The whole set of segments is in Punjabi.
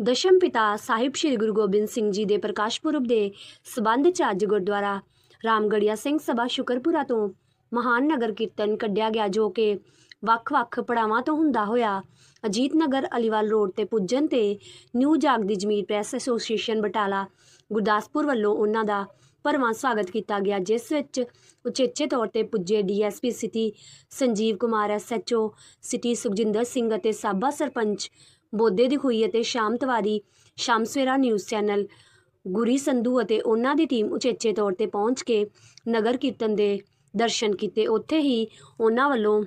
ਦਸ਼ਮ ਪਿਤਾ ਸਾਹਿਬ ਸ੍ਰੀ ਗੁਰੂ ਗੋਬਿੰਦ ਸਿੰਘ ਜੀ ਦੇ ਪ੍ਰਕਾਸ਼ ਪੁਰਬ ਦੇ ਸਬੰਧ ਚ ਅੱਜ ਗੁਰਦੁਆਰਾ ਰਾਮਗੜੀਆ ਸਿੰਘ ਸਭਾ ਸ਼ੁਕਰਪੁਰਾ ਤੋਂ ਮਹਾਨ ਨਗਰ ਕੀਰਤਨ ਕੱਢਿਆ ਗਿਆ, ਜੋ ਕਿ ਵੱਖ-ਵੱਖ ਪੜਾਵਾਂ ਤੋਂ ਹੁੰਦਾ ਹੋਇਆ ਅਜੀਤ ਨਗਰ, ਅਲੀਵਾਲ ਰੋਡ ਤੇ ਪੁੱਜਣ ਤੇ new Jagdi Zameer press association Batala Gurdaspur ਵੱਲੋਂ ਉਹਨਾਂ ਦਾ ਭਰਵਾਂ ਸਵਾਗਤ ਕੀਤਾ ਗਿਆ, ਜਿਸ ਵਿੱਚ ਉਚੇਚੇ ਤੌਰ ਤੇ ਪੁੱਜੇ DSP city Sanjeev Kumar SHO city Sukhjinder Singh ਅਤੇ ਸਾਬਾ ਸਰਪੰਚ ਬੋਦੇ ਦੀ ਹੋਈ ਅਤੇ ਸ਼ਾਮ ਤਵਾਰੀ, ਸ਼ਾਮ ਸਵੇਰਾ ਨਿਊਜ਼ ਚੈਨਲ ਗੁਰੀ ਸੰਧੂ ਅਤੇ ਉਹਨਾਂ ਦੀ ਟੀਮ ਉਚੇਚੇ ਤੌਰ ਤੇ ਪਹੁੰਚ ਕੇ ਨਗਰ ਕੀਰਤਨ ਦੇ ਦਰਸ਼ਨ ਕੀਤੇ। ਉੱਥੇ ਹੀ ਉਹਨਾਂ ਵੱਲੋਂ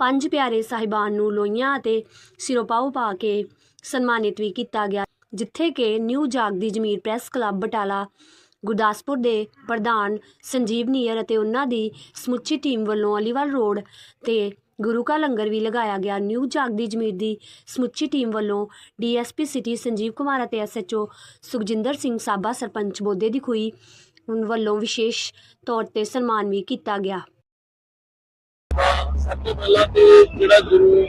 ਪੰਜ ਪਿਆਰੇ ਸਾਹਿਬਾਨ ਨੂੰ ਲੋਈਆਂ ਅਤੇ ਸਿਰੋਪਾਓ ਪਾ ਕੇ ਸਨਮਾਨਿਤ ਵੀ ਕੀਤਾ ਗਿਆ, ਜਿੱਥੇ ਕਿ new Jagdi Zameer press club Batala, Gurdaspur ਦੇ ਪ੍ਰਧਾਨ ਸੰਜੀਵ ਨੀਅਰ ਅਤੇ ਉਹਨਾਂ ਦੀ ਸਮੁੱਚੀ ਟੀਮ ਵੱਲੋਂ ਅਲੀਵਾਲ ਰੋਡ ਤੇ ਗੁਰੂ ਕਾ ਲੰਗਰ ਵੀ ਲਗਾਇਆ ਗਿਆ। ਨਿਊ ਜਾਗਦੀ ਜਮੀਰ ਦੀ ਸਮੁੱਚੀ ਟੀਮ ਵੱਲੋਂ ਡੀਐਸਪੀ ਸਿਟੀ ਸੰਜੀਵ ਕੁਮਾਰ ਅਤੇ ਐਸਐਚਓ ਸੁਖਜਿੰਦਰ ਸਿੰਘ ਸਾਬਾ ਸਰਪੰਚ ਬੋਦੇ ਦੀ ਖੂਈ ਵੱਲੋਂ ਵਿਸ਼ੇਸ਼ ਤੌਰ ਤੇ ਸਨਮਾਨ ਵੀ ਕੀਤਾ ਗਿਆ। ਸਭ ਤੋਂ ਪਹਿਲਾਂ ਤੇ ਜਿਹੜਾ ਗੁਰੂ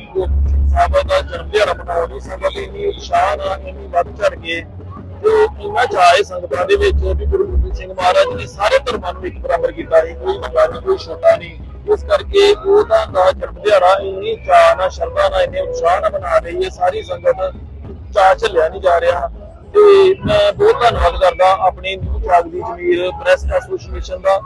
ਸਾਹਿਬ ਦਾ ਜਨਮ ਦਿਹਾੜਾ ਮਨਾਉਣ ਦੀ ਸੰਗਤ ਇੰਨੀ ਉਤਸ਼ਾਹ ਨਾਲ ਇੰਨੀ ਵੱਧ ਚੜ ਕੇ ਤੇ ਇੰਨਾ ਚਾਹੇ ਸੰਗਤਾਂ ਦੇ ਵਿੱਚ ਵੀ ਗੁਰੂ ਗੋਬਿੰਦ ਸਿੰਘ ਮਹਾਰਾਜ ਨੇ ਸਾਰੇ ਧਰਮਾਂ ਨੂੰ ਇੱਕ ਬਰਾਬਰ ਕੀਤਾ ਸੀ, ਕੋਈ ਵੱਡਾ ਨਹੀਂ, ਕੋਈ ਛੋਟਾ ਨਹੀਂ। ਇਸ ਕਰਕੇ ਉਹਦਾ ਦਾ ਜਨਮ ਦਿਹਾੜਾ, ਇੰਨੀ ਚਾਅ ਨਾਲ ਸ਼ਰਧਾ ਨਾਲ ਇੰਨੇ ਉਤਸ਼ਾਹ ਨਾਲ ਮਨਾ ਰਹੀ ਹੈ, ਸਾਰੀ ਸੰਗਤ ਚਾਅ ਝੱਲਿਆ ਨਹੀਂ ਜਾ ਰਿਹਾ। ਤੇ ਮੈਂ ਬਹੁਤ ਧੰਨਵਾਦ ਕਰਦਾ ਆਪਣੀ ਨਿਊ ਜਾਗਦੀ ਜਮੀਰ ਪ੍ਰੈਸ ਐਸੋਸੀਏਸ਼ਨ ਦਾ,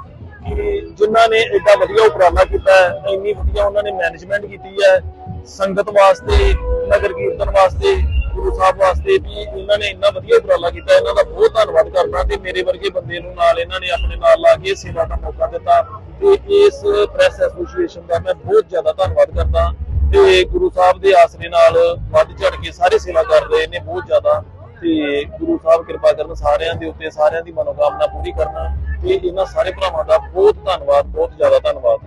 ਕਿ ਜਿਨ੍ਹਾਂ ਨੇ ਐਡਾ ਵਧੀਆ ਉਪਰਾਲਾ ਕੀਤਾ ਹੈ, ਇੰਨੀ ਵਧੀਆ ਉਹਨਾਂ ਨੇ ਮੈਨੇਜਮੈਂਟ ਕੀਤੀ ਹੈ। ਸੰਗਤ ਵਾਸਤੇ, ਨਗਰ ਕੀਰਤਨ ਵਾਸਤੇ, ਗੁਰੂ ਸਾਹਿਬ ਵਾਸਤੇ ਵੀ ਇਹਨਾਂ ਨੇ ਇੰਨਾ ਵਧੀਆ ਉਪਰਾਲਾ ਕੀਤਾ, ਇਹਨਾਂ ਦਾ ਬਹੁਤ ਧੰਨਵਾਦ ਕਰਨਾ ਤੇ ਮੇਰੇ ਵਰਗੇ ਬੰਦੇ ਨੂੰ ਨਾਲ ਇਹਨਾਂ ਨੇ ਆਪਣੇ ਨਾਲ ਲਾ ਕੇ ਸੇਵਾ ਦਾ ਮੌਕਾ ਦਿੱਤਾ ਤੇ ਇਸ ਪ੍ਰੈਸ ਐਸੋਸੀਏਸ਼ਨ ਦਾ ਮੈਂ ਬਹੁਤ ਜ਼ਿਆਦਾ ਧੰਨਵਾਦ ਕਰਦਾ ਤੇ ਗੁਰੂ ਸਾਹਿਬ ਦੇ ਆਸਰੇ ਨਾਲ ਵੱਧ ਚੜ ਕੇ ਸਾਰੇ ਸੇਵਾ ਕਰ ਰਹੇ ਨੇ ਬਹੁਤ ਜ਼ਿਆਦਾ ਤੇ ਗੁਰੂ ਸਾਹਿਬ ਕਿਰਪਾ ਕਰਨ ਸਾਰਿਆਂ ਦੇ ਉੱਤੇ, ਸਾਰਿਆਂ ਦੀ ਮਨੋਕਾਮਨਾ ਪੂਰੀ ਕਰਨਾ ਤੇ ਇਹਨਾਂ ਸਾਰੇ ਭਰਾਵਾਂ ਦਾ ਬਹੁਤ ਧੰਨਵਾਦ, ਬਹੁਤ ਜ਼ਿਆਦਾ ਧੰਨਵਾਦ।